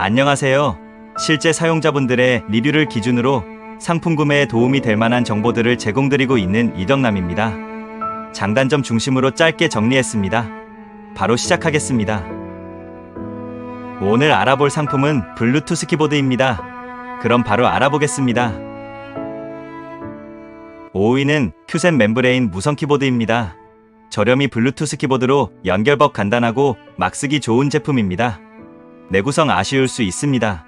안녕하세요. 실제 사용자분들의 리뷰를 기준으로 상품 구매에 도움이 될 만한 정보들을 제공드리고 있는 이덕남입니다. 장단점 중심으로 짧게 정리했습니다. 바로 시작하겠습니다. 오늘 알아볼 상품은 블루투스 키보드입니다. 그럼 바로 알아보겠습니다. 5위는 큐센 멤브레인 무선 키보드입니다. 저렴이 블루투스 키보드로 연결법 간단하고 막 쓰기 좋은 제품입니다. 내구성 아쉬울 수 있습니다.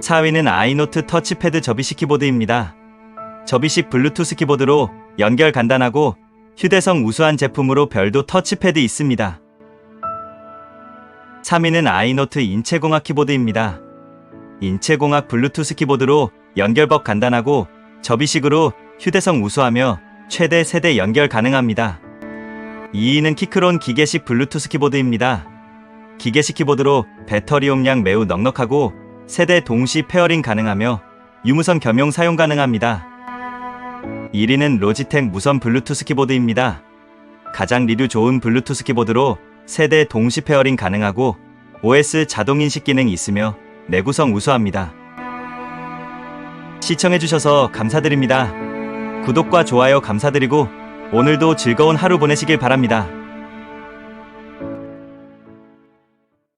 4위는 아이노트 터치패드 접이식 키보드입니다. 접이식 블루투스 키보드로 연결 간단하고 휴대성 우수한 제품으로 별도 터치패드 있습니다. 3위는 아이노트 인체공학 키보드입니다. 인체공학 블루투스 키보드로 연결법 간단하고 접이식으로 휴대성 우수하며 최대 세대 연결 가능합니다. 2위는 키크론 기계식 블루투스 키보드입니다. 기계식 키보드로 배터리 용량 매우 넉넉하고 세대 동시 페어링 가능하며 유무선 겸용 사용 가능합니다. 1위는 로지텍 무선 블루투스 키보드입니다. 가장 리뷰 좋은 블루투스 키보드로 세대 동시 페어링 가능하고 OS 자동 인식 기능이 있으며 내구성 우수합니다. 시청해주셔서 감사드립니다. 구독과 좋아요 감사드리고 오늘도 즐거운 하루 보내시길 바랍니다.